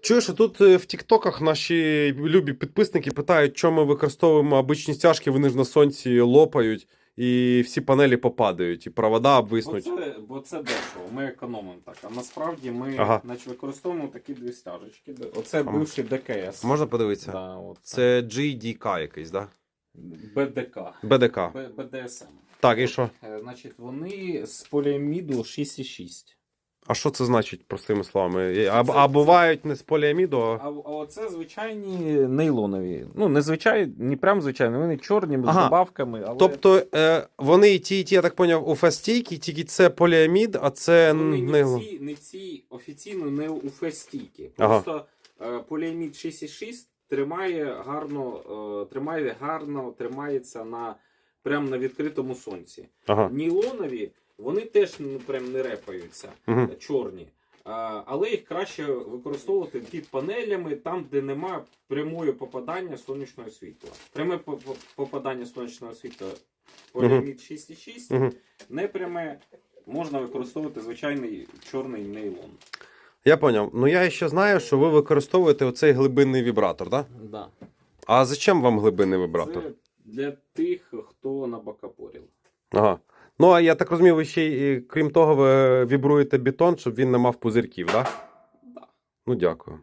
Чуєш, тут е, в Тіктоках наші любі підписники питають, чому ми використовуємо обичні стяжки, вони ж на сонці лопають, і всі панелі попадають, і провода Бо це, бо це дешево, ми економимо так. А насправді ми Ага. значить, використовуємо такі дві стяжечки. Оце бивший ДКС. Можна подивитися? Да, от Це GDK якийсь, да? БДК. БДК. Б- БДСМ. Так, і що? Е, Значить, вони з поліаміду 6,6. А що це значить, простими словами? А, Це- а бувають не з поліаміду, а... А, а оце звичайні нейлонові. Ну, не звичайні, не прям звичайні, вони чорні з Ага. добавками, але Тобто е, вони і ті, і ті, я так поняв, у фастійки, тільки це поліамід, а це вони не нейлон. ці, не ці офіційно не у фестійки. Ага. Просто е, поліамід 6,6 тримає гарно, е, тримає гарно, тримається на прям на відкритому сонці. Ага. Нілонові вони теж ну, прям не репаються, Угу. чорні. А, але їх краще використовувати під панелями, там, де немає прямої попадання сонячного світла. Пряме по- по- попадання сонячного світла поліамід 6,6, Угу. не пряме можна використовувати звичайний чорний нейлон. Я поняв. Ну я ще знаю, що ви використовуєте оцей глибинний вібратор, так? Да? Да. А зачем вам глибинний вібратор? Це для тих, хто на бокопоріл. Ага. Ну, а я так розумію, ви ще й, крім того, ви вібруєте бетон, щоб він не мав пузирків, так? Да? Да. Ну, дякую.